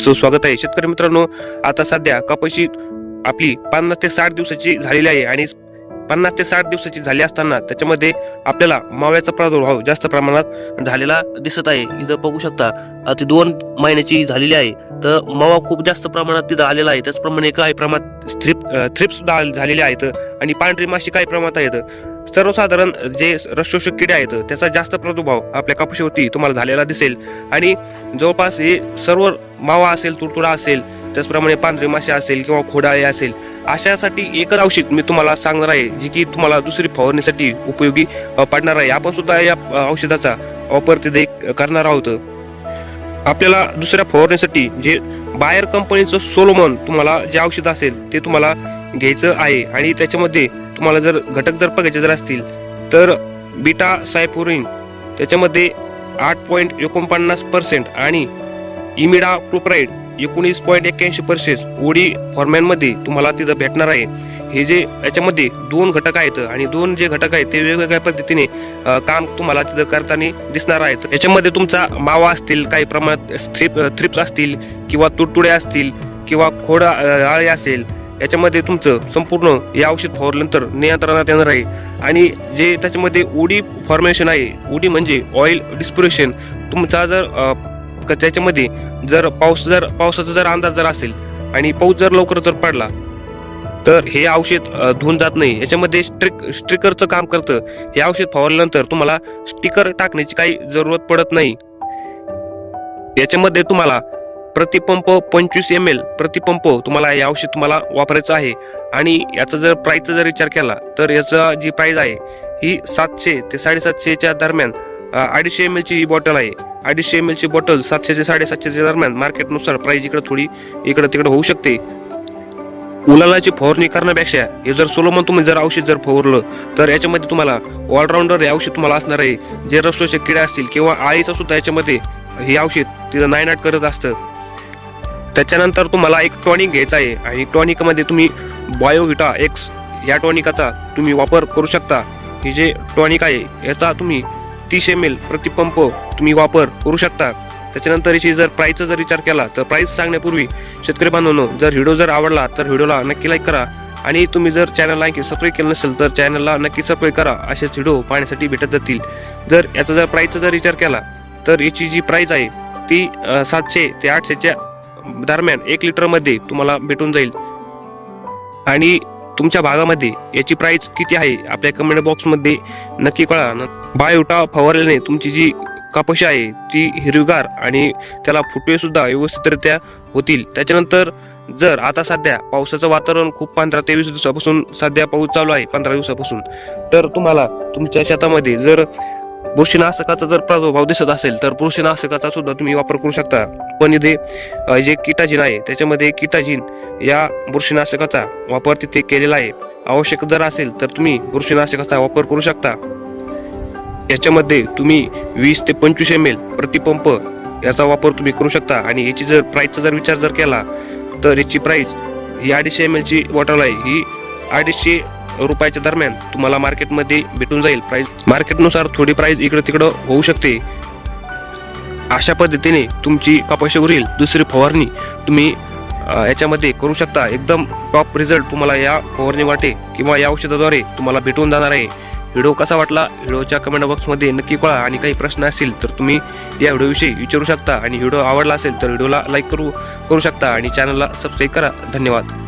तुमचं स्वागत आहे. शेतकरी मित्रांनो आता सध्या कपाशी आपली पन्नास ते साठ दिवसाची झालेली आहे आणि पन्नास ते साठ दिवसाची झाली असताना त्याच्यामध्ये आपल्याला माव्याचा प्रादुर्भाव जास्त प्रमाणात झालेला दिसत आहे. इथं बघू शकता अति ती दोन महिन्याची झालेली आहे. तर मावा खूप जास्त प्रमाणात तिथं आलेला आहे. त्याचप्रमाणे काही प्रमाणात थ्रिप थ्रिप सुद्धा झालेले आहेत आणि पांढरी माशी काही प्रमाणात आहेत. सर्वसाधारण जे रसशोषक किडे आहेत त्याचा जास्त प्रादुर्भाव आपल्या कापशीवरती तुम्हाला झालेला दिसेल. आणि जवळपास हे सर्व मावा असेल तुडतुडा असेल त्याचप्रमाणे पांढरे मासे असेल किंवा खोडाळे असेल अशासाठी एकच औषध मी तुम्हाला सांगणार आहे जी की तुम्हाला दुसरी फवारणीसाठी उपयोगी पडणार आहे. आपण सुद्धा या औषधाचा वापर तिथे करणार आहोत. आपल्याला दुसऱ्या फवारणीसाठी जे बायर कंपनीचं सोलोमन तुम्हाला जे औषध असेल ते तुम्हाला घ्यायचं आहे. आणि त्याच्यामध्ये तुम्हाला जर घटक जर बघायचे जर असतील तर बीटा सायपुरिन त्याच्यामध्ये आठ पॉईंट एकोणपन्नास पर्सेंट आणि इमिडा क्लोप्राईड एकोणीस पॉईंट एक्क्याऐंशी पर्सेंट ओडी फॉर्मॅनमध्ये तुम्हाला तिथं भेटणार आहे. हे जे याच्यामध्ये दोन घटक आहेत आणि दोन जे घटक आहेत ते वेगवेगळ्या पद्धतीने काम तुम्हाला तिथं करताना दिसणार आहेत. याच्यामध्ये तुमचा मावा असतील काही प्रमाणात थ्रिप थ्रिप्स असतील किंवा तुडतुडे असतील किंवा खोड आळे असेल याच्यामध्ये तुमचं संपूर्ण या औषध फवारल्यानंतर नियंत्रणात येणार आहे. आणि जे त्याच्यामध्ये ओडी फॉर्मेशन आहे ओडी म्हणजे ऑइल डिस्प्युरेशन तुमचा जर त्याच्यामध्ये जर पाऊस जर पावसाचा जर अंदाज जर असेल आणि पाऊस जर लवकर जर पडला तर हे औषध धुवून जात नाही. याच्यामध्ये स्ट्रिक स्टिकरचं काम करतं. हे औषध फवारल्यानंतर तुम्हाला स्टिकर टाकण्याची काही जरूरत पडत नाही. याच्यामध्ये तुम्हाला प्रतिपंप पंचवीस एम एल प्रतिपंप तुम्हाला हे औषध तुम्हाला वापरायचं आहे. आणि याचा जर प्राईजचा जर विचार केला तर याचा जी प्राईज आहे ही सातशे ते साडेसातशेच्या दरम्यान अडीचशे एम एलची ही बॉटल आहे. अडीचशे एम एलची बॉटल सातशे ते साडेसातशेच्या दरम्यान मार्केटनुसार प्राईज इकडे थोडी इकडे तिकडे होऊ शकते. उलालाची फवारणी करण्यापेक्षा हे जर सोलोमन तुम्ही जर औषध जर फवारलं तर याच्यामध्ये तुम्हाला ऑलराऊंडर हे औषध तुम्हाला असणार आहे. जे रसोचे किडे असतील किंवा आळीचं सुद्धा याच्यामध्ये हे औषध तिथं नायनाट करत असतं. त्याच्यानंतर तुम्हाला एक टॉनिक घ्यायचा आहे आणि टॉनिकमध्ये तुम्ही बायोविटा एक्स या टॉनिकाचा तुम्ही वापर करू शकता. हे जे टॉनिक आहे याचा तुम्ही तीस एम एल प्रतिपंप तुम्ही वापर करू शकता. त्याच्यानंतर याची जर प्राईसचा जर विचार केला तर प्राईस सांगण्यापूर्वी शेतकरी बांधवांनो जर व्हिडिओ जर आवडला तर व्हिडिओला नक्की लाईक करा. आणि तुम्ही जर चॅनलला आणखी सबस्क्राईब केलं नसेल तर चॅनलला नक्की सबस्क्राईब करा. असेच व्हिडिओ पाहण्यासाठी भेटत जातील. जर याचा जर प्राईसचा जर विचार केला तर याची जी प्राईस आहे ती सातशे ते आठशेच्या दरम्यान एक लिटरमध्ये तुम्हाला भेटून जाईल. आणि तुमच्या भागामध्ये याची प्राइस किती आहे? आपल्या कमेंट बॉक्समध्ये नक्की कळा. न- बायोटा फवारल्याने तुमची जी कापशी आहे ती हिरवीगार आणि त्याला फुटवेसुद्धा व्यवस्थितरित्या होतील. त्याच्यानंतर जर आता सध्या पावसाचं वातावरण खूप पंधरा तेवीस दिवसापासून सध्या पाऊस चालू आहे पंधरा दिवसापासून तर तुम्हाला तुमच्या शेतामध्ये जर बुरशीनाशकाचा जर प्रादुर्भाव दिसत असेल तर बुरशीनाशकाचा सुद्धा तुम्ही वापर करू शकता. पण इथे जे किटाजिन आहे त्याच्यामध्ये किटाजिन या बुरशीनाशकाचा वापर तिथे केलेला आहे. आवश्यक जर असेल तर तुम्ही बुरशीनाशकाचा वापर करू शकता. याच्यामध्ये तुम्ही वीस ते पंचवीस एम एल प्रतिपंप याचा वापर तुम्ही करू शकता. आणि याची जर प्राईसचा जर विचार जर केला तर याची प्राईस ही अडीचशे एम एलची बॉटल आहे. ही अडीचशे रुपयाच्या दरम्यान तुम्हाला मार्केटमध्ये भेटून जाईल. प्राईस मार्केटनुसार थोडी प्राईस इकडं तिकडं होऊ शकते. अशा पद्धतीने तुमची कपाशीवरील दुसरी फवारणी तुम्ही याच्यामध्ये करू शकता. एकदम टॉप रिझल्ट तुम्हाला या फवारणी वाटे किंवा या औषधाद्वारे तुम्हाला भेटून जाणार आहे. व्हिडिओ कसा वाटला? व्हिडिओच्या कमेंट बॉक्समध्ये नक्की कळा. आणि काही प्रश्न असतील तर तुम्ही या व्हिडिओविषयी विचारू शकता. आणि व्हिडिओ आवडला असेल तर व्हिडिओला लाईक करू करू शकता. आणि चॅनलला सबस्क्राईब करा. धन्यवाद.